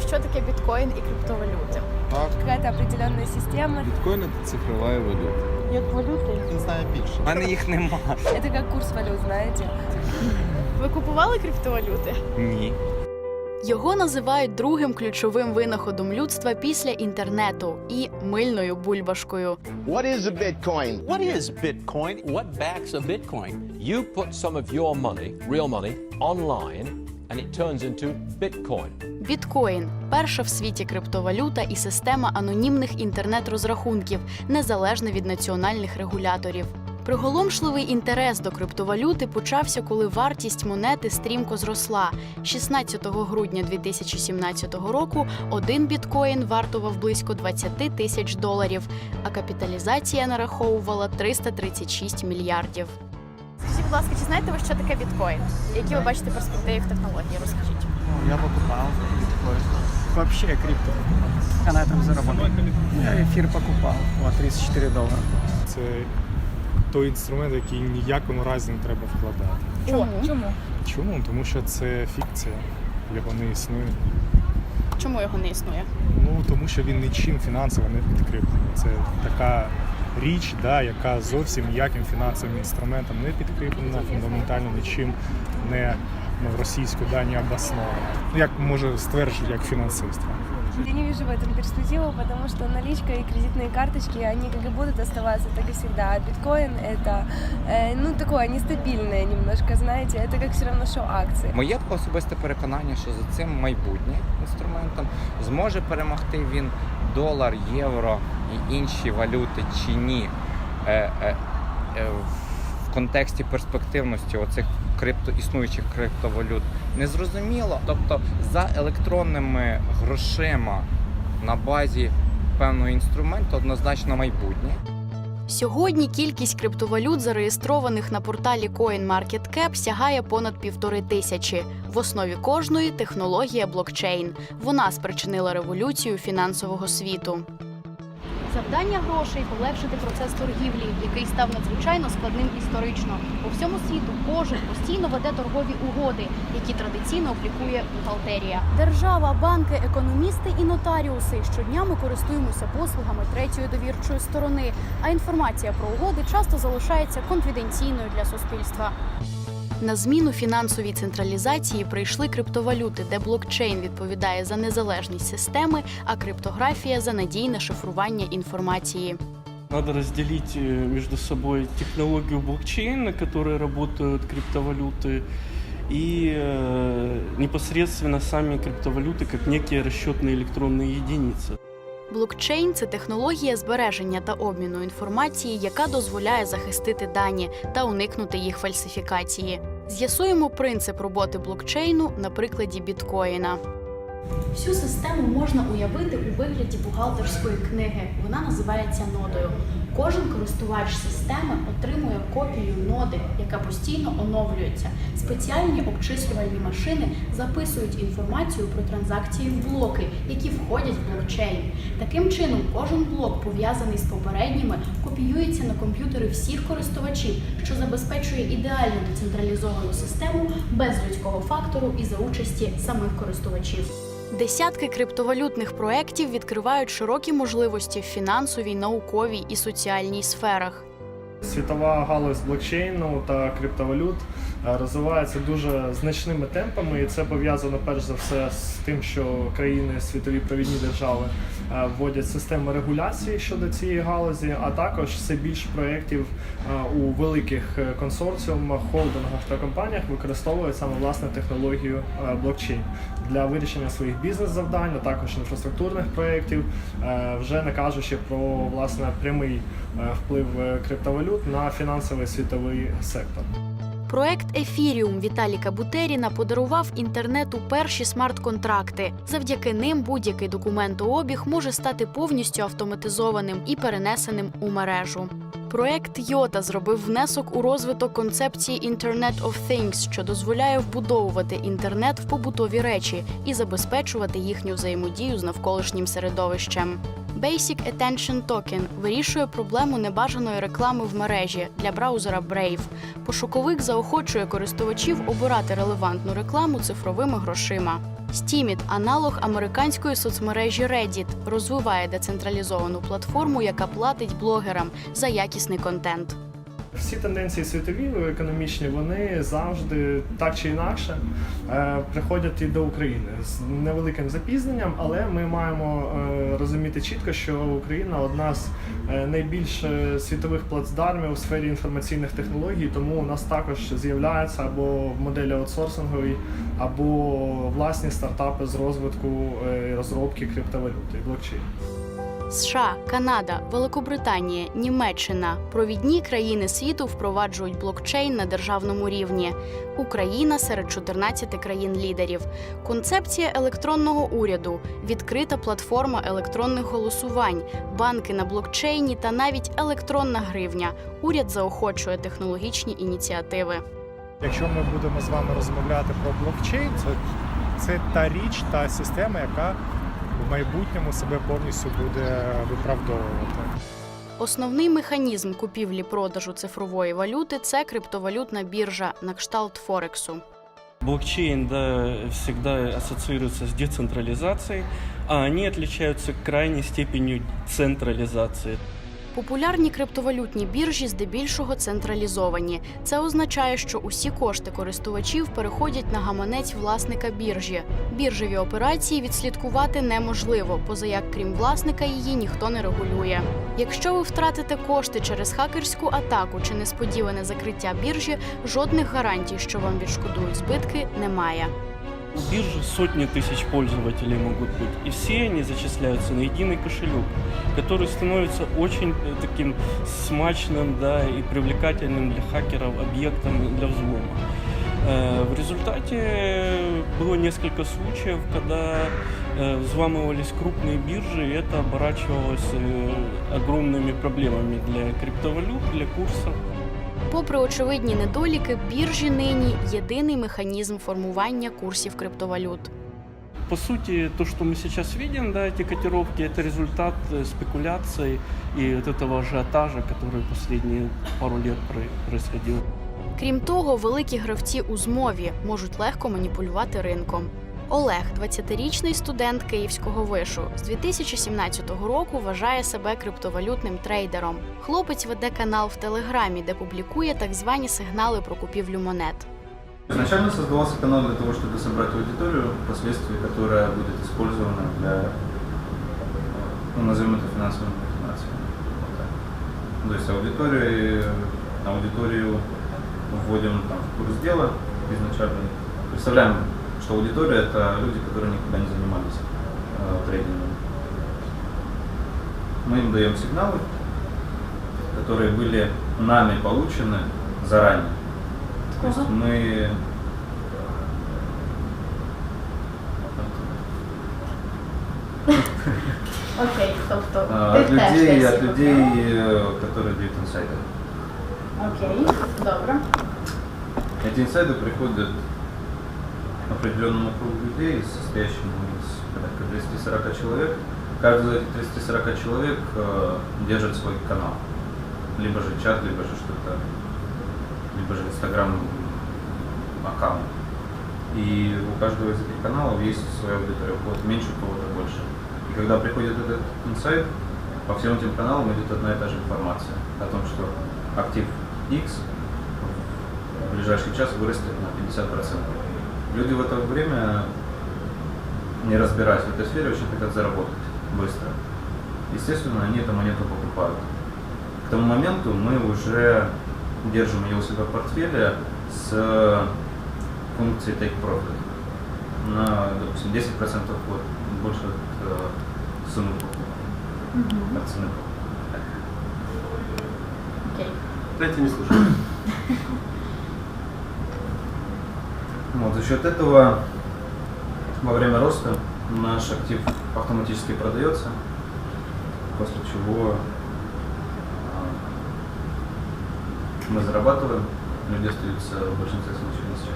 що таке біткоін і криптовалюти? Так, какая-то определенная система. біткоін це цифрова валюта. Як валюти? Він знає більше. У мене їх нема. Это как курс валют, знаете. Ви купували криптовалюти? Ні. Його називають другим ключовим винаходом людства після інтернету і мильною бульбашкою. What is a Bitcoin? What is Bitcoin? What backs a Bitcoin? You put some of your money, real money, online, and it turns into Bitcoin. Біткоін перша в світі криптовалюта і система анонімних інтернет-розрахунків, незалежна від національних регуляторів. Приголомшливий інтерес до криптовалюти почався, коли вартість монети стрімко зросла. 16 грудня 2017 року один біткоін вартував близько 20 тисяч доларів, а капіталізація нараховувала 336 мільярдів. Будь ласка, чи знаєте ви, що таке біткоін? Які ви бачите перспективи в технології? Розкажіть. Я покупал биткоин. Вообще крипто. Я на этом заработал. Я эфир покупал. Вот, 34 доллара. Це той інструмент, який ніякому разі не треба вкладати. Чому? Чому? Чому? Тому що це фікція, його не існує. Чому його не існує? Ну тому що він нічим фінансово не підкріплений. Це така річ, да, яка зовсім ніяким фінансовим інструментом не підкріплена, фундаментально нічим не ну, російською да, не обоснована. Ну, Як може стверджувати як фінансист. Я не вижу в этом перспективу, потому что наличка и кредитные карточки, они как и будут оставаться, так и всегда. А биткоин это, э, ну, такое нестабильное немножко, знаете, это как все равно, что акции. Моє особисте переконання, що за цим майбутнє інструментом зможе перемогти він долар, євро і інші валюти чи ні. Е, е, е, в контексті перспективності оцих крипто існуючих криптовалют незрозуміло. Тобто за електронними грошима на базі певного інструменту однозначно майбутнє. Сьогодні кількість криптовалют, зареєстрованих на порталі CoinMarketCap, сягає понад півтори тисячі. В основі кожної технологія блокчейн. Вона спричинила революцію фінансового світу. Завдання грошей полегшити процес торгівлі, який став надзвичайно складним історично. По всьому світу кожен постійно веде торгові угоди, які традиційно облікує бухгалтерія. Держава, банки, економісти і нотаріуси щодня ми користуємося послугами третьої довірчої сторони. А інформація про угоди часто залишається конфіденційною для суспільства. На зміну фінансовій централізації прийшли криптовалюти, де блокчейн відповідає за незалежність системи, а криптографія за надійне шифрування інформації. Надо разделить э, между собой технологию блокчейн, на которой работают криптовалюты, и э, непосредственно сами криптовалюты как некие расчетные электронные единицы. Блокчейн це технологія збереження та обміну інформації, яка дозволяє захистити дані та уникнути їх фальсифікації. З'ясуємо принцип роботи блокчейну на прикладі біткоїна. Всю систему можна уявити у вигляді бухгалтерської книги. Вона називається нодою. Кожен користувач системи отримує копію ноди, яка постійно оновлюється. Спеціальні обчислювальні машини записують інформацію про транзакції в блоки, які входять в блокчейн. Таким чином, кожен блок, пов'язаний з попередніми, копіюється на комп'ютери всіх користувачів, що забезпечує ідеально децентралізовану систему без людського фактору і за участі самих користувачів. Десятки криптовалютних проєктів відкривають широкі можливості в фінансовій, науковій і соціальній сферах. Світова галузь блокчейну та криптовалют розвивається дуже значними темпами, і це пов'язано перш за все з тим, що країни світові провідні держави е, вводять системи регуляції щодо цієї галузі, а також все більше проєктів е, у великих е, консорціумах, холдингах та компаніях використовують саме власне технологію е, блокчейн для вирішення своїх бізнес-завдань, а також інфраструктурних проєктів, е, вже не кажучи про власне прямий е, вплив е, криптовалют на фінансовий світовий сектор. Проект Ефіріум Віталіка Бутеріна подарував інтернету перші смарт-контракти. Завдяки ним будь-який документообіг може стати повністю автоматизованим і перенесеним у мережу. Проект Йота зробив внесок у розвиток концепції Internet of Things, що дозволяє вбудовувати інтернет в побутові речі і забезпечувати їхню взаємодію з навколишнім середовищем. Basic Attention Token вирішує проблему небажаної реклами в мережі для браузера Brave. Пошуковик заохочує користувачів обирати релевантну рекламу цифровими грошима. Steemit – аналог американської соцмережі Reddit, розвиває децентралізовану платформу, яка платить блогерам за якісний контент. Всі тенденції світові економічні вони завжди так чи інакше е, приходять і до України з невеликим запізненням, але ми маємо е, розуміти чітко, що Україна одна з е, найбільш світових плацдармів у сфері інформаційних технологій, тому у нас також з'являються або моделі аутсорсингові, або власні стартапи з розвитку розробки криптовалюти і блокчейну. США, Канада, Великобританія, Німеччина провідні країни світу впроваджують блокчейн на державному рівні. Україна серед 14 країн-лідерів. Концепція електронного уряду, відкрита платформа електронних голосувань, банки на блокчейні та навіть електронна гривня. Уряд заохочує технологічні ініціативи. Якщо ми будемо з вами розмовляти про блокчейн, це, це та річ, та система, яка в майбутньому себе повністю буде виправдовувати. Основний механізм купівлі-продажу цифрової валюти це криптовалютна біржа на кшталт Форексу. Блокчейн да, всегда ассоциируется с децентрализацией, а они отличаются крайней степенью централизации. Популярні криптовалютні біржі здебільшого централізовані. Це означає, що усі кошти користувачів переходять на гаманець власника біржі. Біржеві операції відслідкувати неможливо, поза як крім власника її ніхто не регулює. Якщо ви втратите кошти через хакерську атаку чи несподіване закриття біржі, жодних гарантій, що вам відшкодують збитки, немає. У биржи сотни тысяч пользователей могут быть, и все они зачисляются на единый кошелек, который становится очень э, таким смачным да, и привлекательным для хакеров объектом для взлома. Э, В результате было несколько случаев, когда э, взламывались крупные биржи, и это оборачивалось э, огромными проблемами для криптовалют, для курсов. Попри очевидні недоліки, біржі нині єдиний механізм формування курсів криптовалют. По сути, то, что мы сейчас видим, да, эти котировки, это результат э, спекуляций и вот этого ажиотажа, который последние пару лет про- происходил. Крім того, великі гравці у змові можуть легко маніпулювати ринком. Олег, 20-річний студент Київського вишу, з 2017 року вважає себе криптовалютним трейдером. Хлопець веде канал в Телеграмі, де публікує так звані сигнали про купівлю монет. Изначально создавался канал для того, чтобы собрать аудиторию, впоследствии которая будет использована для, ну, назовем это финансовой информацией. Вот. То есть аудиторию, аудиторию вводим там, в курс дела изначально. Представляем, что аудитория это люди, которые никогда не занимались э, трейдингом. Мы им даем сигналы, которые были нами получены заранее. То есть мы Окей, тобто а, от людей, от людей, э, которые дают инсайды. Окей, добре. Эти инсайды приходят определенному кругу людей, состоящему из порядка 240 человек. Каждый из этих 240 человек э, держит свой канал. Либо же чат, либо же что-то, либо же инстаграм аккаунт. И у каждого из этих каналов есть своя аудитория, у кого-то меньше, у кого-то больше. И когда приходит этот инсайт, по всем этим каналам идет одна и та же информация о том, что актив X в ближайший час вырастет на 50%. Люди в это время, не разбираясь в этой сфере, очень хотят заработать быстро. Естественно, они эту монету покупают. К тому моменту мы уже держим ее у себя в портфеле с функцией Take Profit на, допустим, 10% от, больше от э, суммы покупки, от цены покупки. Окей. Дайте не слушать. Вот, за счет этого во время роста наш актив автоматически продается, после чего а, мы зарабатываем, люди остаются в большинстве случаев ни с чем.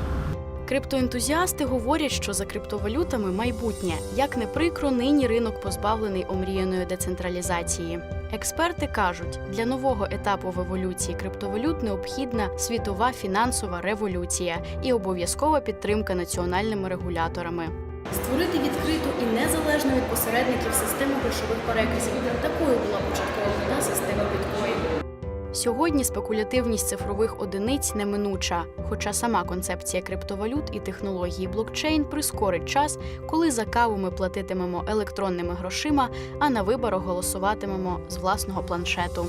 Криптоентузіасти говорять, що за криптовалютами майбутнє. Як не прикро, нині ринок позбавлений омріяної децентралізації. Експерти кажуть, для нового етапу в еволюції криптовалют необхідна світова фінансова революція і обов'язкова підтримка національними регуляторами. Створити відкриту і незалежну від посередників систему грошових переказів. Такою була початкова мета системи. Сьогодні спекулятивність цифрових одиниць неминуча, хоча сама концепція криптовалют і технології блокчейн прискорить час, коли за каву ми платитимемо електронними грошима, а на виборах голосуватимемо з власного планшету.